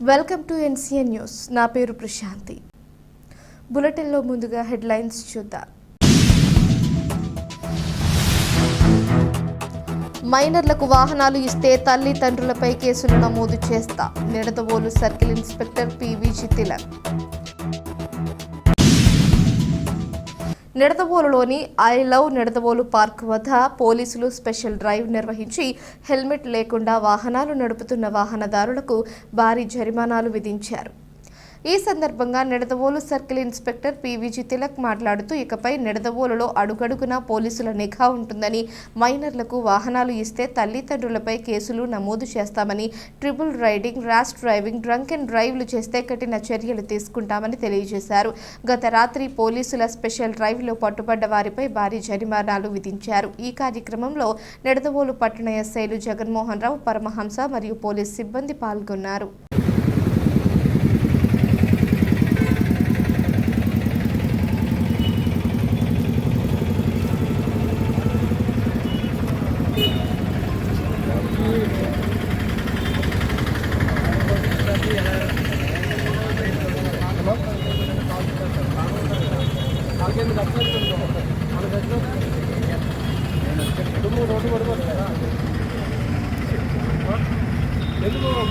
Welcome to NCN news. నా పేరు ప్రశాంతి. బులెటిన్లో ముందుగా హెడ్లైన్స్ చూద్దాం. మైనర్లకు వాహనాలు ఇస్తే తల్లిదండ్రులపై కేసులు నమోదు చేస్తా. Nidadavolu circle inspector PV Tilak నిడదవోలులోని I love Nidadavolu park వద్ద పోలీసులు స్పెషల్ డ్రైవ్ నిర్వహించి హెల్మెట్ లేకుండా వాహనాలు నడుపుతున్న వాహనదారులకు భారీ జరిమానాలు విధించారు. ఈ సందర్భంగా Nidadavolu circle inspector PVG Tilak మాట్లాడుతూ ఇకపై నిడదవోలులో అడుగడుగునా పోలీసుల నిఘా ఉంటుందని మైనర్లకు వాహనాలు ఇస్తే తల్లిదండ్రులపై కేసులు నమోదు చేస్తామని triple riding rash driving drunk and డ్రైవ్లు చేస్తే కఠిన చర్యలు తీసుకుంటామని తెలియజేశారు. గత రాత్రి పోలీసుల స్పెషల్ డ్రైవ్లో పట్టుబడ్డ వారిపై భారీ జరిమానాలు విధించారు. ఈ కార్యక్రమంలో నిడదవోలు పట్టణ ఎస్ఐలు జగన్మోహన్ రావు పరమహంస మరియు పోలీస్ సిబ్బంది పాల్గొన్నారు.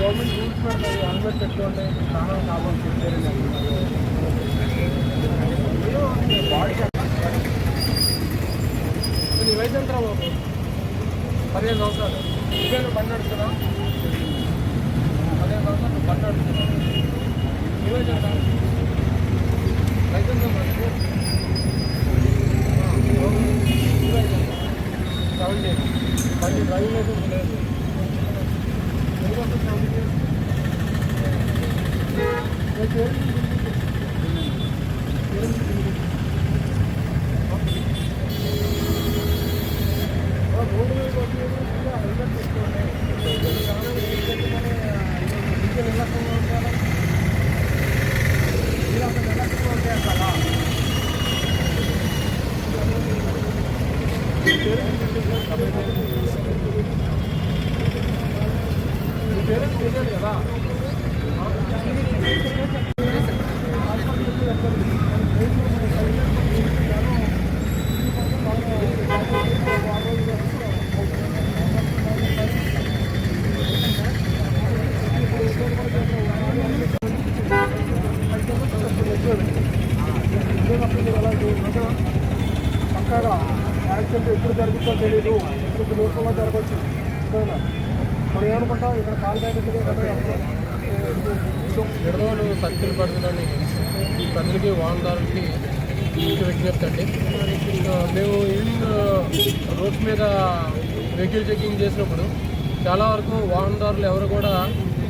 గవర్నమెంట్ రూల్స్ పెడతాయి హెల్మెట్ పెట్టుకోండి ప్రాణం కావాలి బాడీ నీ ఎంత బాబు పదిహేను సంవత్సరాలు. ఇదేను బండి నడుస్తున్నా పదిహేను సంవత్సరాలు నువ్వు బండి నడుస్తున్నా నీ వయసు ఎంత లైసెన్స్ ఉందా నీకు? డ్రైవింగ్ లైసెన్స్ రోడ్డు మీద హెల్మెట్ పెట్టుకోండి డీజిల్ నిర్లక్ష్యంగా ఉంటారా మీరు అంత నిర్లక్ష్యంగా ఉంటారు కదా మీ పేరెంట్స్ తెలియదు కదా పక్కగా యాక్సిడెంట్ ఎప్పుడు జరుగుతుందో తెలియదు ఇప్పుడు లోకంలో జరగవచ్చు. ఓకేనా? మనం ఏమనుకుంటాం ఇక్కడ కాలు ఎడదోలు సర్కిల్ పరిధిలోని ఈ ప్రజలకి వాహనదారులకి ముఖ్య విజ్ఞప్తి అండి. మేము ఈవినింగ్ రోడ్డు మీద వెహికల్ చెకింగ్ చేసినప్పుడు చాలా వరకు వాహనదారులు ఎవరు కూడా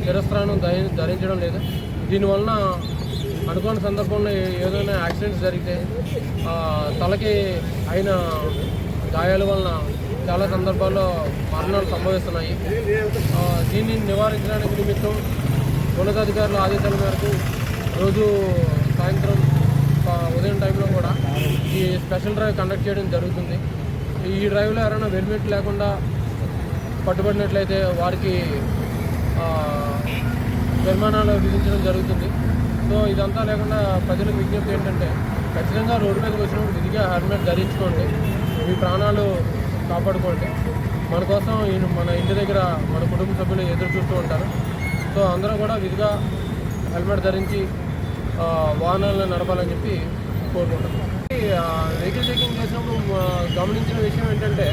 శిరస్త్రానం ధరి ధరించడం లేదు. దీనివలన అనుకోని సందర్భంలో ఏదైనా యాక్సిడెంట్స్ జరిగితే తలకి అయిన గాయాల వలన చాలా సందర్భాల్లో మరణాలు సంభవిస్తున్నాయి. దీన్ని నివారించడానికి నిమిత్తం ఉన్నతాధికారుల ఆదేశాల మేరకు రోజు సాయంత్రం ఉదయం టైంలో కూడా ఈ స్పెషల్ డ్రైవ్ కండక్ట్ చేయడం జరుగుతుంది. ఈ డ్రైవ్లో ఎవరైనా హెల్మెట్ లేకుండా పట్టుబడినట్లయితే వారికి జరిమానాలు విధించడం జరుగుతుంది. సో ఇదంతా లేకుండా ప్రజలకు విజ్ఞప్తి ఏంటంటే ఖచ్చితంగా రోడ్డు మీదకి వచ్చినప్పుడు విధిగా హెల్మెట్ ధరించుకోండి. మీ ప్రాణాలు కాపాడుకోండి. మన కోసం మన ఇంటి దగ్గర మన కుటుంబ సభ్యులు ఎదురు చూస్తూ ఉంటారు. సో అందరూ కూడా విధిగా హెల్మెట్ ధరించి వాహనాలను నడపాలని చెప్పి కోరుకుంటున్నాం. వెహికల్ చెకింగ్ చేసినప్పుడు గమనించిన విషయం ఏంటంటే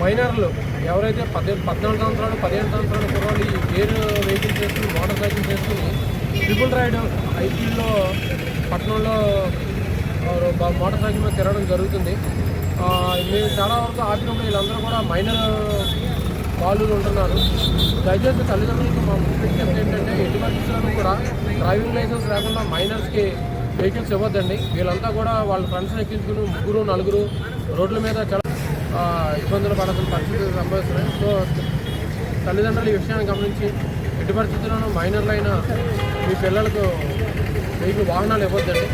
మైనర్లు ఎవరైతే పది పద్నాలుగు సంవత్సరాలు పదిహేను సంవత్సరాలు కుర్రాళ్ళు ఈ గేర్ వెహికల్ చేసుకుని మోటార్ సైకిల్ చేసుకుని ట్రిపుల్ రైడ్ ఐపీఎల్లో పట్టణంలో మోటార్ సైకిల్ మీద తిరగడం జరుగుతుంది. మేము చాలా వరకు ఆపినప్పుడు వీళ్ళందరూ కూడా మైనర్ బాలులు ఉంటున్నారు. దయచేసి తల్లిదండ్రులకు మా ముఖ్య ఏంటంటే ఎటువంటి కూడా డ్రైవింగ్ లైసెన్స్ లేకుండా మైనర్స్కి వెహికల్స్ ఇవ్వద్దండి. వీళ్ళంతా కూడా వాళ్ళ ఫ్రెండ్స్ని ఎక్కించుకుని ముగ్గురు నలుగురు రోడ్ల మీద చాలా ఇబ్బందులు పడాల్సిన పరిస్థితులు సంభవిస్తున్నాయి. సో తల్లిదండ్రులు ఈ విషయాన్ని గమనించి ఎట్టి పరిస్థితుల్లోనూ మైనర్లైన మీ పిల్లలకు వెహికల్ వాహనాలు ఇవ్వద్దండి.